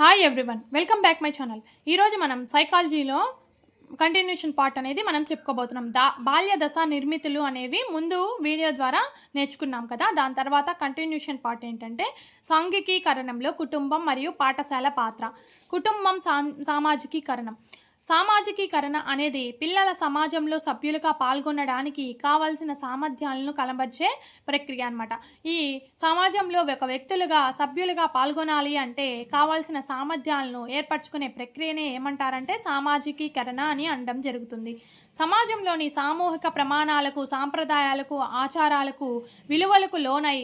Hi everyone welcome back my channel ఈరోజు మనం సైకాలజీలో కంటిన్యూషన్ పార్ట్ అనేది మనం చెప్పుకోబోతున్నాం. దా బాల్య దశ నిర్మితులు అనేవి ముందు వీడియో ద్వారా నేర్చుకున్నాం కదా. దాని తర్వాత కంటిన్యూషన్ పార్ట్ ఏంటంటే సాంఘికీకరణంలో కుటుంబం మరియు పాఠశాల పాత్ర. కుటుంబం సా సామాజికీకరణం. సామాజికీకరణ అనేది పిల్లల సమాజంలో సభ్యులుగా పాల్గొనడానికి కావాల్సిన సామర్థ్యాలను కలబర్చే ప్రక్రియ అన్నమాట. ఈ సమాజంలో ఒక వ్యక్తులుగా సభ్యులుగా పాల్గొనాలి అంటే కావాల్సిన సామర్థ్యాలను ఏర్పరచుకునే ప్రక్రియనే ఏమంటారంటే సామాజికీకరణ అని అనడం జరుగుతుంది. సమాజంలోని సామూహిక ప్రమాణాలకు సాంప్రదాయాలకు ఆచారాలకు విలువలకు లోనై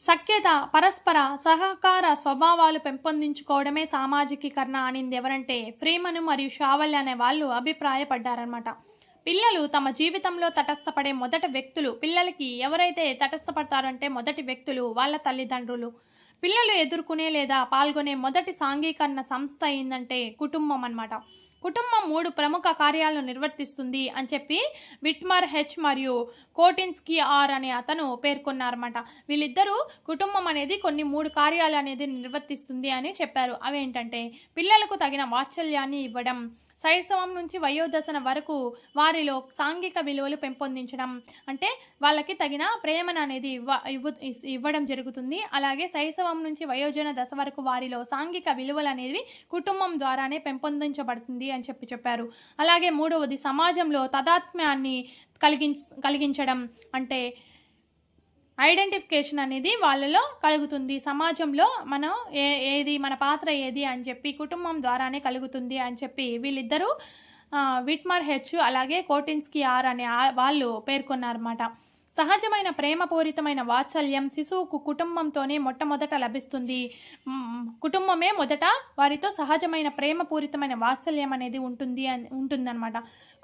సఖ్యత పరస్పర సహకార స్వభావాలు పెంపొందించుకోవడమే సామాజికీకరణ అనింది ఎవరంటే ఫ్రీమను మరియు షావల్య అనే వాళ్ళు అభిప్రాయపడ్డారనమాట పిల్లలు తమ జీవితంలో తటస్థపడే మొదటి వ్యక్తులు పిల్లలకి ఎవరైతే తటస్థపడతారంటే మొదటి వ్యక్తులు వాళ్ళ తల్లిదండ్రులు. పిల్లలు ఎదుర్కొనే లేదా పాల్గొనే మొదటి సాంఘీకరణ సంస్థ ఏంటంటే కుటుంబం అన్నమాట. కుటుంబం మూడు ప్రముఖ కార్యాలను నిర్వర్తిస్తుంది అని చెప్పి విట్మర్ హెచ్ మరియు కోటిన్స్కీ ఆర్ అనే అతను పేర్కొన్నారన్నమాట. వీళ్ళిద్దరూ కుటుంబం అనేది కొన్ని మూడు కార్యాలు అనేది నిర్వర్తిస్తుంది అని చెప్పారు. అవేంటంటే పిల్లలకు తగిన వాత్సల్యాన్ని ఇవ్వడం శైశవం నుంచి వయోదశన వరకు వారిలో సాంఘిక విలువలు పెంపొందించడం. అంటే వాళ్ళకి తగిన ప్రేమను అనేది ఇవ్వ ఇవ్వ ఇవ్వడం జరుగుతుంది. అలాగే శైశవం నుంచి వయోజన దశ వరకు వారిలో సాంఘిక విలువలు అనేవి కుటుంబం ద్వారానే పెంపొందించబడుతుంది అని చెప్పి చెప్పారు. అలాగే మూడవది సమాజంలో తదాత్మ్యాన్ని కలిగించ కలిగించడం. అంటే ఐడెంటిఫికేషన్ అనేది వాళ్ళలో కలుగుతుంది. సమాజంలో మనం ఏ ఏది మన పాత్ర ఏది అని చెప్పి కుటుంబం ద్వారానే కలుగుతుంది అని చెప్పి వీళ్ళిద్దరూ విట్మర్ హెచ్ అలాగే కోటిన్స్కి ఆర్ అనే వాళ్ళు పేర్కొన్నారన్నమాట. సహజమైన ప్రేమపూరితమైన వాత్సల్యం శిశువుకు కుటుంబంతోనే మొట్టమొదట లభిస్తుంది. కుటుంబమే మొదట వారితో సహజమైన ప్రేమపూరితమైన వాత్సల్యం అనేది ఉంటుంది అని ఉంటుందన్నమాట.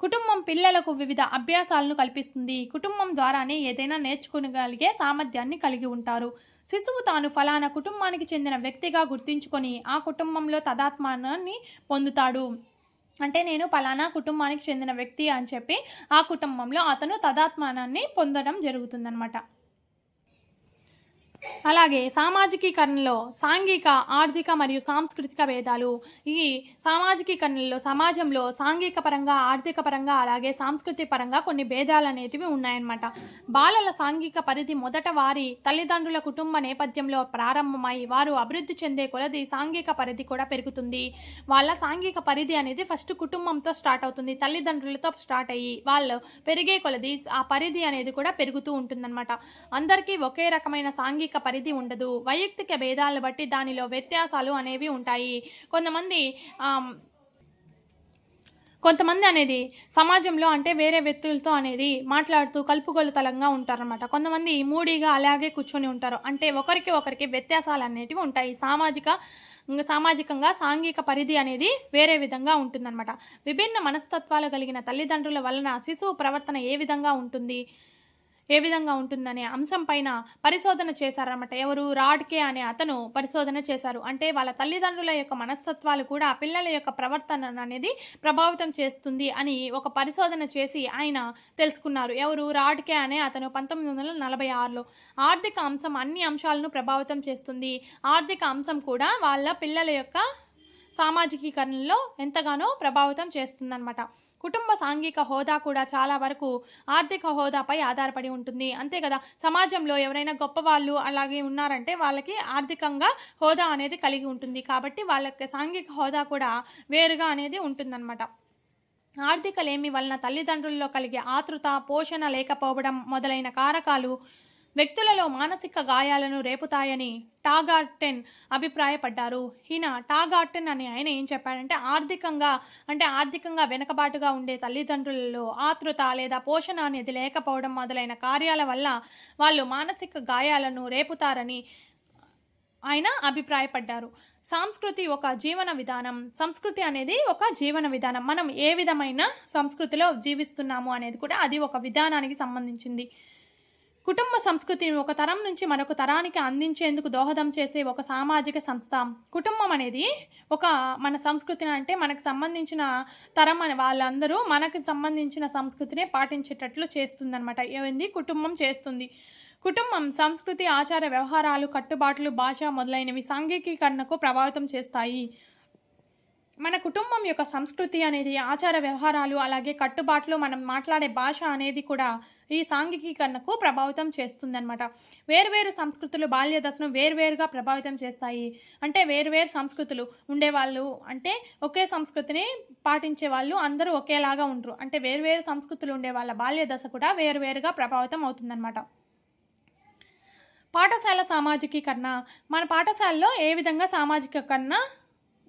కుటుంబం పిల్లలకు వివిధ అభ్యాసాలను కల్పిస్తుంది. కుటుంబం ద్వారానే ఏదైనా నేర్చుకోగలిగే సామర్థ్యాన్ని కలిగి ఉంటారు. శిశువు తాను ఫలానా కుటుంబానికి చెందిన వ్యక్తిగా గుర్తించుకొని ఆ కుటుంబంలో తదాత్మానాన్ని పొందుతాడు. అంటే నేను పలానా కుటుంబానికి చెందిన వ్యక్తి అని చెప్పి ఆ కుటుంబంలో అతను తదాత్మానాన్ని పొందడం జరుగుతుందన్నమాట. అలాగే సామాజికీకరణలో సాంఘిక ఆర్థిక మరియు సాంస్కృతిక భేదాలు. ఈ సామాజికీకరణలో సమాజంలో సాంఘిక పరంగా ఆర్థిక పరంగా అలాగే సాంస్కృతిక పరంగా కొన్ని భేదాలు అనేటివి ఉన్నాయన్నమాట. బాలల సాంఘిక పరిధి మొదట వారి తల్లిదండ్రుల కుటుంబ నేపథ్యంలో ప్రారంభమై వారు అభివృద్ధి చెందే కొలది సాంఘిక పరిధి కూడా పెరుగుతుంది. వాళ్ళ సాంఘిక పరిధి అనేది ఫస్ట్ కుటుంబంతో స్టార్ట్ అవుతుంది తల్లిదండ్రులతో స్టార్ట్ అయ్యి వాళ్ళు పెరిగే కొలది ఆ పరిధి అనేది కూడా పెరుగుతూ ఉంటుందన్నమాట. అందరికీ ఒకే రకమైన సాంఘిక పరిధి ఉండదు. వైయక్తిక భేదాలను బట్టి దానిలో వ్యత్యాసాలు అనేవి ఉంటాయి. కొంతమంది కొంతమంది అనేది సమాజంలో అంటే వేరే వ్యక్తులతో అనేది మాట్లాడుతూ కలుపుగొలుతలంగా ఉంటారనమాట కొంతమంది మూడీగా అలాగే కూర్చొని ఉంటారు. అంటే ఒకరికి ఒకరికి వ్యత్యాసాలు అనేటివి ఉంటాయి. సామాజిక సామాజికంగా సాంఘిక పరిధి అనేది వేరే విధంగా ఉంటుందన్నమాట. విభిన్న మనస్తత్వాలు కలిగిన తల్లిదండ్రుల వలన శిశువు ప్రవర్తన ఏ విధంగా ఉంటుంది? ఏ విధంగా ఉంటుందనే అంశం పైన పరిశోధన చేశారన్నమాట. ఎవరు రాడ్కే అనే అతను పరిశోధన చేశారు. అంటే వాళ్ళ తల్లిదండ్రుల యొక్క మనస్తత్వాలు కూడా పిల్లల యొక్క ప్రవర్తన అనేది ప్రభావితం చేస్తుంది అని ఒక పరిశోధన చేసి ఆయన తెలుసుకున్నారు. ఎవరు రాడ్కే అనే అతను పంతొమ్మిది వందల నలభై ఆరులో. ఆర్థిక అంశం అన్ని అంశాలను ప్రభావితం చేస్తుంది. ఆర్థిక అంశం కూడా వాళ్ళ పిల్లల యొక్క సామాజికీకరణలో ఎంతగానో ప్రభావితం చేస్తుందన్నమాట. కుటుంబ సాంఘిక హోదా కూడా చాలా వరకు ఆర్థిక హోదాపై ఆధారపడి ఉంటుంది. అంతే కదా సమాజంలో ఎవరైనా గొప్ప వాళ్ళు అలాగే ఉన్నారంటే వాళ్ళకి ఆర్థికంగా హోదా అనేది కలిగి ఉంటుంది. కాబట్టి వాళ్ళకి సాంఘిక హోదా కూడా వేరుగా అనేది ఉంటుందన్నమాట. ఆర్థిక లేమి వలన తల్లిదండ్రుల్లో కలిగే ఆతృత పోషణ లేకపోవడం మొదలైన కారకాలు వ్యక్తులలో మానసిక గాయాలను రేపుతాయని టాగార్టెన్ అభిప్రాయపడ్డారు. ఈయన టాగార్టెన్ అని ఆయన ఏం చెప్పాడంటే ఆర్థికంగా అంటే ఆర్థికంగా వెనకబాటుగా ఉండే తల్లిదండ్రులలో ఆతృత లేదా పోషణ అనేది లేకపోవడం మొదలైన కార్యాల వల్ల వాళ్ళు మానసిక గాయాలను రేపుతారని ఆయన అభిప్రాయపడ్డారు. సంస్కృతి ఒక జీవన విధానం. సంస్కృతి అనేది ఒక జీవన విధానం. మనం ఏ విధమైన సంస్కృతిలో జీవిస్తున్నాము అనేది కూడా అది ఒక విధానానికి సంబంధించింది. కుటుంబ సంస్కృతిని ఒక తరం నుంచి మరొక తరానికి అందించేందుకు దోహదం చేసే ఒక సామాజిక సంస్థ. కుటుంబం అనేది ఒక మన సంస్కృతిని అంటే మనకు సంబంధించిన తరం అని వాళ్ళందరూ మనకు సంబంధించిన సంస్కృతినే పాటించేటట్లు చేస్తుందన్నమాట. ఏంది కుటుంబం చేస్తుంది. కుటుంబం సంస్కృతి ఆచార వ్యవహారాలు కట్టుబాట్లు భాష మొదలైనవి సాంఘికీకరణకు ప్రభావితం చేస్తాయి. మన కుటుంబం యొక్క సంస్కృతి అనేది ఆచార వ్యవహారాలు అలాగే కట్టుబాట్లు మనం మాట్లాడే భాష అనేది కూడా ఈ సాంఘికీకరణకు ప్రభావితం చేస్తుందన్నమాట. వేరువేరు సంస్కృతులు బాల్య దశను వేరువేరుగా ప్రభావితం చేస్తాయి. అంటే వేరువేరు సంస్కృతులు ఉండేవాళ్ళు అంటే ఒకే సంస్కృతిని పాటించే వాళ్ళు అందరూ ఒకేలాగా ఉండరు. అంటే వేరువేరు సంస్కృతులు ఉండే వాళ్ళ బాల్య దశ కూడా వేరువేరుగా ప్రభావితం అవుతుందన్నమాట. పాఠశాల సామాజికీకరణ. మన పాఠశాలలో ఏ విధంగా సామాజికీకరణ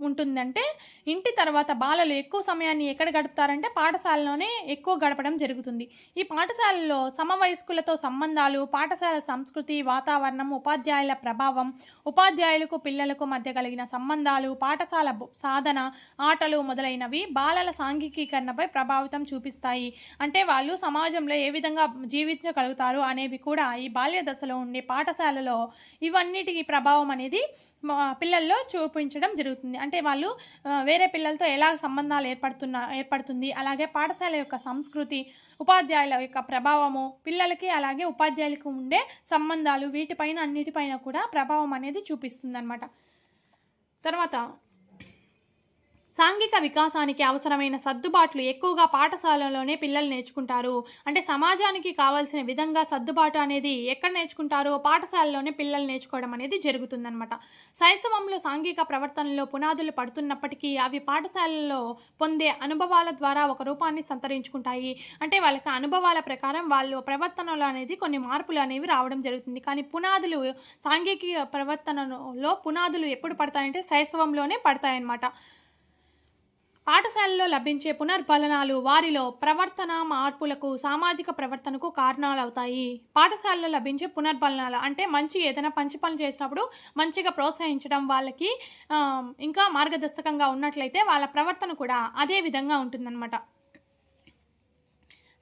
ఉంటుందంటే ఇంటి తర్వాత బాలలు ఎక్కువ సమయాన్ని ఎక్కడ గడుపుతారంటే పాఠశాలలోనే ఎక్కువ గడపడం జరుగుతుంది. ఈ పాఠశాలలో సమవయస్కులతో సంబంధాలు పాఠశాల సంస్కృతి వాతావరణం ఉపాధ్యాయుల ప్రభావం ఉపాధ్యాయులకు పిల్లలకు మధ్య కలిగిన సంబంధాలు పాఠశాల సాధన ఆటలు మొదలైనవి బాలల సాంఘికీకరణపై ప్రభావితం చూపిస్తాయి. అంటే వాళ్ళు సమాజంలో ఏ విధంగా జీవించగలుగుతారు అనేవి కూడా ఈ బాల్య దశలో ఉండే పాఠశాలలో ఇవన్నిటికీ ప్రభావం అనేది మా పిల్లల్లో చూపించడం జరుగుతుంది. అంటే వాళ్ళు వేరే పిల్లలతో ఎలా సంబంధాలు ఏర్పడుతున్న ఏర్పడుతుంది అలాగే పాఠశాల యొక్క సంస్కృతి ఉపాధ్యాయుల యొక్క ప్రభావము పిల్లలకి అలాగే ఉపాధ్యాయులకు ఉండే సంబంధాలు వీటిపైన అన్నిటిపైన కూడా ప్రభావం అనేది చూపిస్తుంది అనమాట తర్వాత సాంఘిక వికాసానికి అవసరమైన సర్దుబాట్లు ఎక్కువగా పాఠశాలలోనే పిల్లలు నేర్చుకుంటారు. అంటే సమాజానికి కావాల్సిన విధంగా సర్దుబాటు అనేది ఎక్కడ నేర్చుకుంటారో పాఠశాలలోనే పిల్లలు నేర్చుకోవడం అనేది జరుగుతుందన్నమాట. శైశవంలో సాంఘిక ప్రవర్తనలో పునాదులు పడుతున్నప్పటికీ అవి పాఠశాలలో పొందే అనుభవాల ద్వారా ఒక రూపాన్ని సంతరించుకుంటాయి. అంటే వాళ్ళకి అనుభవాల ప్రకారం వాళ్ళు ప్రవర్తనలు అనేది కొన్ని మార్పులు అనేవి రావడం జరుగుతుంది. కానీ పునాదులు సాంఘిక ప్రవర్తనలో పునాదులు ఎప్పుడు పడతాయంటే శైశవంలోనే పడతాయన్నమాట. పాఠశాలలో లభించే పునర్బలనాలు వారిలో ప్రవర్తన మార్పులకు సామాజిక ప్రవర్తనకు కారణాలవుతాయి. పాఠశాలలో లభించే పునర్బలనాలు అంటే మంచి ఏదైనా పంచి పనులు చేసినప్పుడు మంచిగా ప్రోత్సహించడం వాళ్ళకి ఇంకా మార్గదర్శకంగా ఉన్నట్లయితే వాళ్ళ ప్రవర్తన కూడా అదే విధంగా ఉంటుందన్నమాట.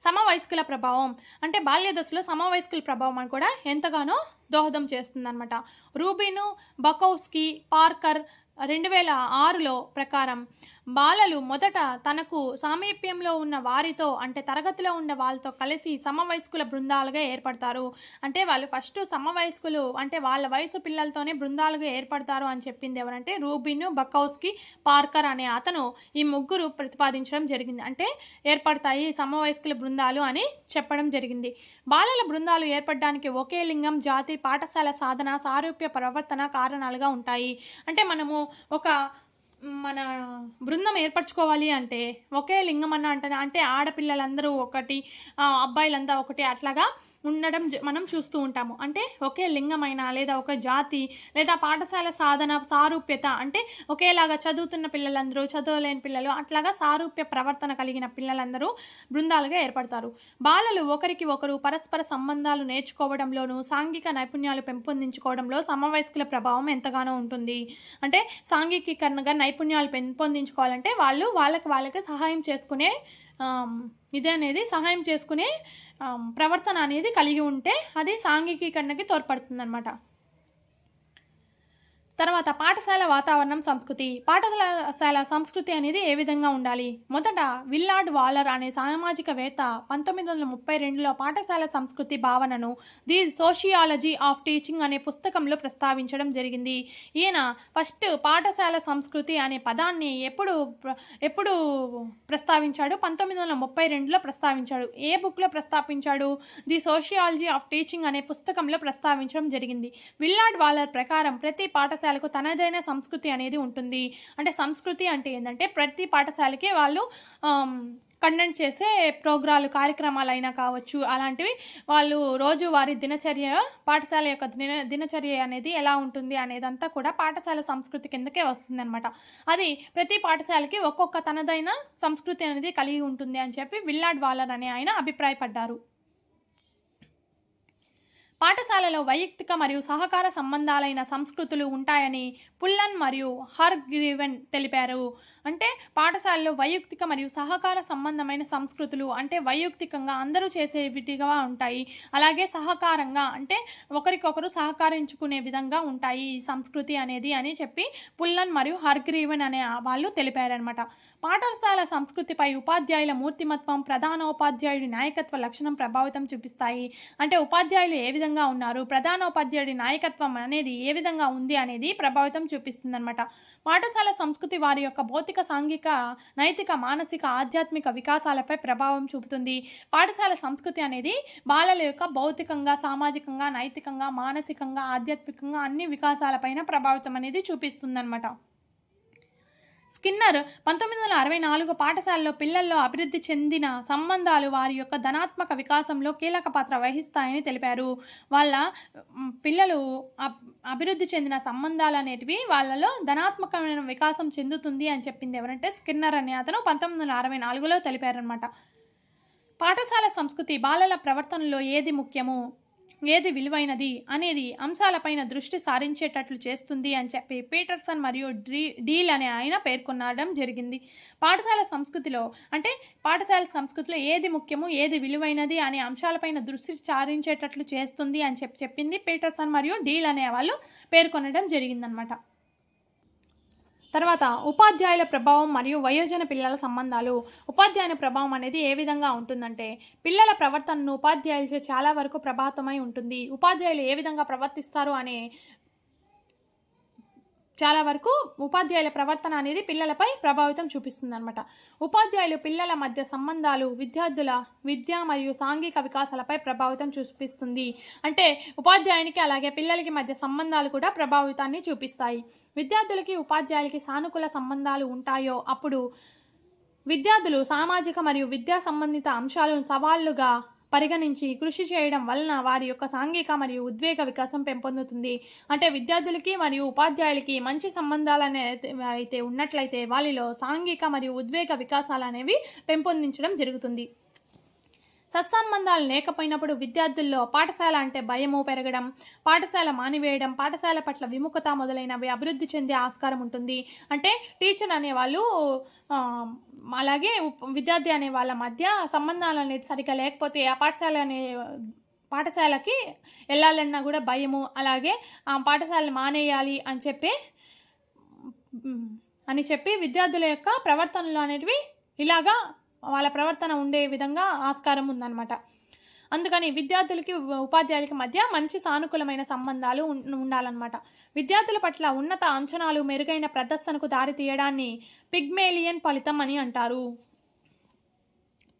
సమవయస్కుల ప్రభావం అంటే బాల్య దశలో సమవయస్కుల ప్రభావం అని కూడా ఎంతగానో దోహదం చేస్తుందన్నమాట. రూబిను బకౌస్కి పార్కర్ రెండు వేల ఆరులో ప్రకారం బాలలు మొదట తనకు సామీప్యంలో ఉన్న వారితో అంటే తరగతిలో ఉన్న వాళ్ళతో కలిసి సమవయస్కుల బృందాలుగా ఏర్పడతారు. అంటే వాళ్ళు ఫస్ట్ సమవయస్కులు అంటే వాళ్ళ వయసు పిల్లలతోనే బృందాలుగా ఏర్పడతారు అని చెప్పింది ఎవరంటే రూబిన్ బకౌస్కి పార్కర్ అనే అతను ఈ ముగ్గురు ప్రతిపాదించడం జరిగింది. అంటే ఏర్పడతాయి సమవయస్కుల బృందాలు అని చెప్పడం జరిగింది. బాలల బృందాలు ఏర్పడడానికి ఒకే లింగం జాతి పాఠశాల సాధన సారూప్య ప్రవర్తన కారణాలుగా ఉంటాయి. అంటే మనము ఒక మన బృందం ఏర్పరచుకోవాలి అంటే ఒకే లింగం అన్న అంటే అంటే ఆడపిల్లలందరూ ఒకటి అబ్బాయిలంతా ఒకటి అట్లాగా ఉండడం జ- మనం చూస్తూ ఉంటాము. అంటే ఒకే లింగమైన లేదా ఒక జాతి లేదా పాఠశాల సాధన సారూప్యత అంటే ఒకేలాగా చదువుతున్న పిల్లలందరూ చదవలేని పిల్లలు అట్లాగా సారూప్య ప్రవర్తన కలిగిన పిల్లలందరూ బృందాలుగా ఏర్పడతారు. బాలలు ఒకరికి ఒకరు పరస్పర సంబంధాలు నేర్చుకోవడంలోనూ సాంఘిక నైపుణ్యాలు పెంపొందించుకోవడంలో సమవయస్కుల ప్రభావం ఎంతగానో ఉంటుంది. అంటే సాంఘికీకరణగా నైపుణ్యాలు పెంపొందించుకోవాలంటే వాళ్ళు వాళ్ళకి వాళ్ళకి సహాయం చేసుకునే ఇది అనేది సహాయం చేసుకునే ప్రవర్తన అనేది కలిగి ఉంటే అది సాంఘికీకరణకి తోడ్పడుతుంది తర్వాత పాఠశాల వాతావరణం సంస్కృతి. పాఠశాల సంస్కృతి అనేది ఏ విధంగా ఉండాలి? మొదట విల్లార్డ్ వాలర్ అనే సామాజికవేత్త పంతొమ్మిది వందల ముప్పై రెండులో పాఠశాల సంస్కృతి భావనను ది సోషియాలజీ ఆఫ్ టీచింగ్ అనే పుస్తకంలో ప్రస్తావించడం జరిగింది. ఈయన ఫస్ట్ పాఠశాల సంస్కృతి అనే పదాన్ని ఎప్పుడు ఎప్పుడు ప్రస్తావించాడు? పంతొమ్మిది వందల ముప్పై రెండులో ప్రస్తావించాడు. ఏ బుక్లో ప్రస్తావించాడు? ది సోషియాలజీ ఆఫ్ టీచింగ్ అనే పుస్తకంలో ప్రస్తావించడం జరిగింది. విల్లార్డ్ వాలర్ ప్రకారం ప్రతి పాఠశాల పాఠశాలకు తనదైన సంస్కృతి అనేది ఉంటుంది. అంటే సంస్కృతి అంటే ఏంటంటే ప్రతి పాఠశాలకి వాళ్ళు కండక్ట్ చేసే ప్రోగ్రాలు కార్యక్రమాలు అయినా కావచ్చు. అలాంటివి వాళ్ళు రోజు వారి దినచర్య పాఠశాల యొక్క దిన దినచర్య అనేది ఎలా ఉంటుంది అనేదంతా కూడా పాఠశాల సంస్కృతి కిందకే వస్తుందన్నమాట. అది ప్రతి పాఠశాలకి ఒక్కొక్క తనదైన సంస్కృతి అనేది కలిగి ఉంటుంది అని చెప్పి విల్లాడ్ వాలర్ అనే ఆయన అభిప్రాయపడ్డారు. పాఠశాలలో వైయక్తిక మరియు సహకార సంబంధాలైన సంస్కృతులు ఉంటాయని పుల్లన్ మరియు హర్ గ్రీవెన్ తెలిపారు. అంటే పాఠశాలలో వైయక్తిక మరియు సహకార సంబంధమైన సంస్కృతులు అంటే వైయక్తికంగా అందరూ చేసే విధిగా ఉంటాయి. అలాగే సహకారంగా అంటే ఒకరికొకరు సహకరించుకునే విధంగా ఉంటాయి ఈ సంస్కృతి అనేది అని చెప్పి పుల్లన్ మరియు హర్గ్రీవన్ అనే వాళ్ళు తెలిపారనమాట పాఠశాల సంస్కృతిపై ఉపాధ్యాయుల మూర్తిమత్వం ప్రధానోపాధ్యాయుడి నాయకత్వ లక్షణం ప్రభావితం చూపిస్తాయి. అంటే ఉపాధ్యాయులు ఏ విధంగా విధంగా ఉన్నారు? ప్రధానోపాధ్యాయుడి నాయకత్వం అనేది ఏ విధంగా ఉంది అనేది ప్రభావితం చూపిస్తుందన్నమాట. పాఠశాల సంస్కృతి వారి యొక్క భౌతిక సాంఘిక నైతిక మానసిక ఆధ్యాత్మిక వికాసాలపై ప్రభావం చూపుతుంది. పాఠశాల సంస్కృతి అనేది బాలల యొక్క భౌతికంగా సామాజికంగా నైతికంగా మానసికంగా ఆధ్యాత్మికంగా అన్ని వికాసాలపైన ప్రభావితం అనేది చూపిస్తుందన్నమాట. స్కిన్నర్ పంతొమ్మిది వందల అరవై నాలుగు పాఠశాలలో పిల్లల్లో అభివృద్ధి చెందిన సంబంధాలు వారి యొక్క ధనాత్మక వికాసంలో కీలక పాత్ర వహిస్తాయని తెలిపారు. వాళ్ళ పిల్లలు అబ్- అభివృద్ధి చెందిన సంబంధాలు అనేటివి వాళ్ళలో ధనాత్మకమైన వికాసం చెందుతుంది అని చెప్పింది ఎవరంటే స్కిన్నర్ అనే అతను పంతొమ్మిది వందల అరవై నాలుగులో తెలిపారనమాట పాఠశాల సంస్కృతి బాలల ప్రవర్తనలో ఏది ముఖ్యము? ఏది విలువైనది అనేది అంశాలపైన దృష్టి సారించేటట్లు చేస్తుంది అని చెప్పి పీటర్సన్ మరియు డ్రీ డీల్ అనే ఆయన పేర్కొనడం జరిగింది. పాఠశాల సంస్కృతిలో అంటే పాఠశాల సంస్కృతిలో ఏది ముఖ్యము ఏది విలువైనది అనే అంశాలపైన దృష్టి సారించేటట్లు చేస్తుంది అని చెప్పి చెప్పింది పీటర్సన్ మరియు డీల్ అనే వాళ్ళు పేర్కొనడం జరిగిందనమాట. తర్వాత ఉపాధ్యాయుల ప్రభావం మరియు వయోజన పిల్లల సంబంధాలు. ఉపాధ్యాయుల ప్రభావం అనేది ఏ విధంగా ఉంటుందంటే పిల్లల ప్రవర్తనను ఉపాధ్యాయులచే చాలా వరకు ప్రభావితమై ఉంటుంది. ఉపాధ్యాయులు ఏ విధంగా ప్రవర్తిస్తారు అనే చాలా వరకు ఉపాధ్యాయుల ప్రవర్తన అనేది పిల్లలపై ప్రభావితం చూపిస్తుంది అనమాట ఉపాధ్యాయులు పిల్లల మధ్య సంబంధాలు విద్యార్థుల విద్య మరియు సాంఘిక వికాసాలపై ప్రభావితం చూపిస్తుంది. అంటే ఉపాధ్యాయునికి అలాగే పిల్లలకి మధ్య సంబంధాలు కూడా ప్రభావితాన్ని చూపిస్తాయి. విద్యార్థులకి ఉపాధ్యాయులకి సానుకూల సంబంధాలు ఉంటాయో అప్పుడు విద్యార్థులు సామాజిక మరియు విద్యా సంబంధిత అంశాలను సవాళ్ళుగా పరిగణించి కృషి చేయడం వలన వారి యొక్క సాంఘిక మరియు ఉద్వేగ వికాసం పెంపొందుతుంది. అంటే విద్యార్థులకి మరియు ఉపాధ్యాయులకి మంచి సంబంధాలు అనే అయితే ఉన్నట్లయితే వాళ్ళలో సాంఘిక మరియు ఉద్వేగ వికాసాలు అనేవి పెంపొందించడం జరుగుతుంది. సత్సంబంధాలు లేకపోయినప్పుడు విద్యార్థుల్లో పాఠశాల అంటే భయము పెరగడం పాఠశాల మానివేయడం పాఠశాల పట్ల విముఖత మొదలైనవి అభివృద్ధి చెందే ఆస్కారం ఉంటుంది. అంటే టీచర్ అనేవాళ్ళు అలాగే విద్యార్థి అనే వాళ్ళ మధ్య సంబంధాలు అనేది సరిగ్గా లేకపోతే ఆ పాఠశాల అనే పాఠశాలకి వెళ్ళాలన్నా కూడా భయము అలాగే ఆ పాఠశాలను మానేయాలి అని చెప్పి అని చెప్పి విద్యార్థుల యొక్క ప్రవర్తనలు అనేటివి ఇలాగా వాళ్ళ ప్రవర్తన ఉండే విధంగా ఆస్కారం ఉందన్నమాట. అందుకని విద్యార్థులకి ఉపాధ్యాయులకి మధ్య మంచి సానుకూలమైన సంబంధాలు ఉండాలన్నమాట. విద్యార్థుల పట్ల ఉన్నత అంచనాలు మెరుగైన ప్రదర్శనకు దారి తీయడాన్ని పిగ్మేలియన్ ఫలితం అని అంటారు.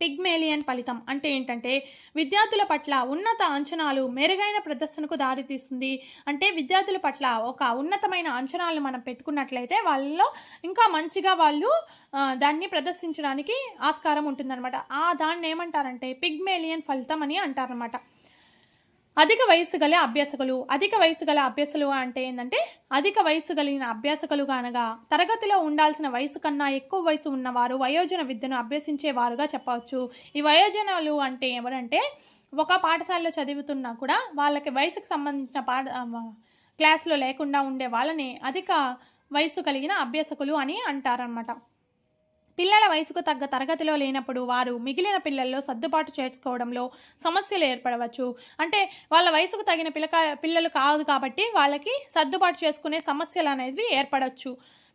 పిగ్మేలియన్ ఫలితం అంటే ఏంటంటే విద్యార్థుల పట్ల ఉన్నత అంచనాలు మెరుగైన ప్రదర్శనకు దారితీస్తుంది. అంటే విద్యార్థుల పట్ల ఒక ఉన్నతమైన అంచనాలు మనం పెట్టుకున్నట్లయితే వాళ్ళలో ఇంకా మంచిగా వాళ్ళు దాన్ని ప్రదర్శించడానికి ఆస్కారం ఉంటుందన్నమాట. ఆ దాన్ని ఏమంటారంటే పిగ్మేలియన్ ఫలితం అని అంటారనమాట అధిక వయసు గల అభ్యాసకులు అధిక వయసు గల అభ్యాసులు అంటే ఏంటంటే అధిక వయసు కలిగిన అభ్యాసకులుగా అనగా తరగతిలో ఉండాల్సిన వయసు కన్నా ఎక్కువ వయసు ఉన్నవారు వయోజన విద్యను అభ్యసించేవారుగా చెప్పవచ్చు. ఈ వయోజనాలు అంటే ఎవరంటే ఒక పాఠశాలలో చదువుతున్నా కూడా వాళ్ళకి వయసుకు సంబంధించిన పాఠ క్లాసులో క్లాస్లో లేకుండా ఉండే వాళ్ళని అధిక వయసు కలిగిన అభ్యాసకులు అని అంటారనమాట పిల్లల వయసుకు తగ్గ తరగతిలో లేనప్పుడు వారు మిగిలిన పిల్లల్లో సర్దుబాటు చేసుకోవడంలో సమస్యలు ఏర్పడవచ్చు. అంటే వాళ్ళ వయసుకు తగిన పిల్లక పిల్లలు కాదు కాబట్టి వాళ్ళకి సర్దుబాటు చేసుకునే సమస్యలు అనేవి ఏర్పడవచ్చు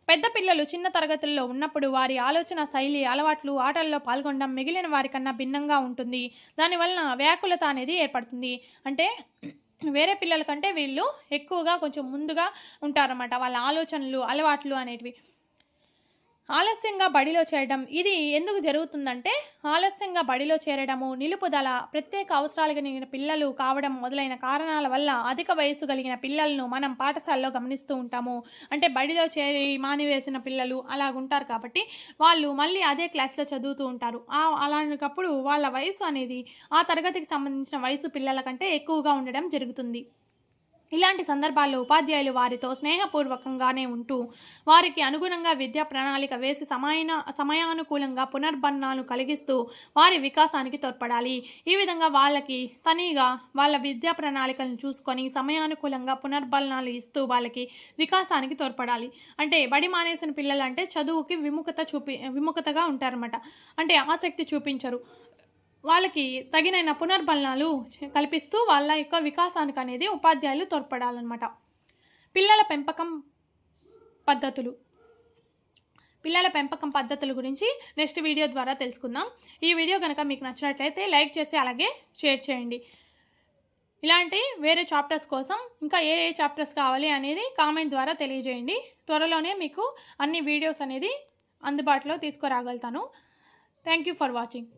పెద్ద పిల్లలు చిన్న తరగతుల్లో ఉన్నప్పుడు వారి ఆలోచన శైలి అలవాట్లు ఆటల్లో పాల్గొనడం మిగిలిన వారికన్నా భిన్నంగా ఉంటుంది. దానివలన వ్యాకులత అనేది ఏర్పడుతుంది. అంటే వేరే పిల్లల కంటే వీళ్ళు ఎక్కువగా కొంచెం ముందుగా ఉంటారన్నమాట. వాళ్ళ ఆలోచనలు అలవాట్లు అనేటివి. ఆలస్యంగా బడిలో చేరడం ఇది ఎందుకు జరుగుతుందంటే ఆలస్యంగా బడిలో చేరడము నిలుపుదల ప్రత్యేక అవసరాలు కలిగిన పిల్లలు కావడం మొదలైన కారణాల వల్ల అధిక వయసు కలిగిన పిల్లలను మనం పాఠశాలలో గమనిస్తూ ఉంటాము. అంటే బడిలో చేరి మానివేసిన పిల్లలు అలాగుంటారు కాబట్టి వాళ్ళు మళ్ళీ అదే క్లాస్లో చదువుతూ ఉంటారు. అలాంటప్పుడు వాళ్ళ వయసు అనేది ఆ తరగతికి సంబంధించిన వయసు పిల్లల కంటే ఎక్కువగా ఉండడం జరుగుతుంది. ఇలాంటి సందర్భాల్లో ఉపాధ్యాయులు వారితో స్నేహపూర్వకంగానే ఉంటూ వారికి అనుగుణంగా విద్యా ప్రణాళిక వేసి సమయన సమయానుకూలంగా పునర్బన్నాలు కలిగిస్తూ వారి వికాసానికి తోడ్పడాలి. ఈ విధంగా వాళ్ళకి తనీగా వాళ్ళ విద్యా ప్రణాళికలను చూసుకొని సమయానుకూలంగా పునర్బలనాలు ఇస్తూ వాళ్ళకి వికాసానికి తోడ్పడాలి. అంటే బడి మానేసిన పిల్లలు అంటే చదువుకి విముఖత చూపి విముఖతగా ఉంటారన్నమాట. అంటే ఆసక్తి చూపించరు. వాళ్ళకి తగినైన పునర్బలనాలు కల్పిస్తూ వాళ్ళ యొక్క వికాసానికి అనేది ఉపాధ్యాయులు తోడ్పడాలన్నమాట. పిల్లల పెంపకం పద్ధతులు. పిల్లల పెంపకం పద్ధతుల గురించి నెక్స్ట్ వీడియో ద్వారా తెలుసుకుందాం. ఈ వీడియో కనుక మీకు నచ్చినట్లయితే లైక్ చేసి అలాగే షేర్ చేయండి. ఇలాంటి వేరే చాప్టర్స్ కోసం ఇంకా ఏ ఏ చాప్టర్స్ కావాలి అనేది కామెంట్ ద్వారా తెలియజేయండి. త్వరలోనే మీకు అన్ని వీడియోస్ అనేది అందుబాటులో తీసుకురాగలుగుతాను. Thank you for watching